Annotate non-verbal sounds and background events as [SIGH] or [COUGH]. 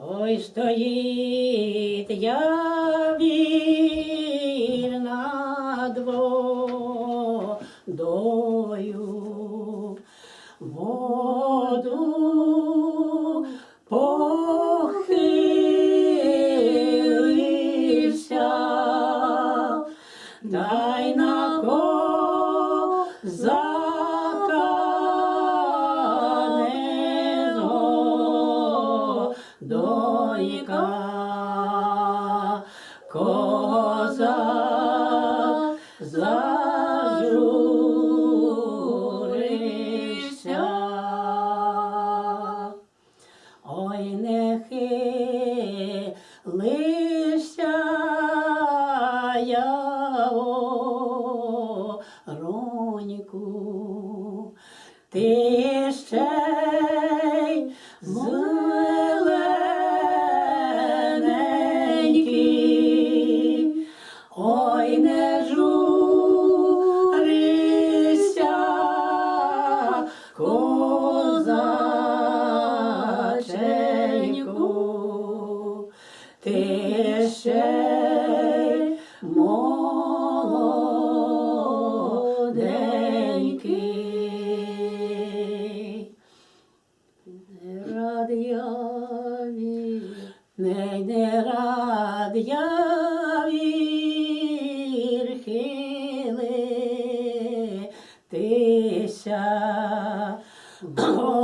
Ой, стоїть я вільна дводою, воду похилився, дай на козака дойка, козак зажурився. Ой, не хилися я, Роньку, ти ще й козаченьку, ти ще молоденький. Не рад я не, рад я [CLEARS THROAT] oh.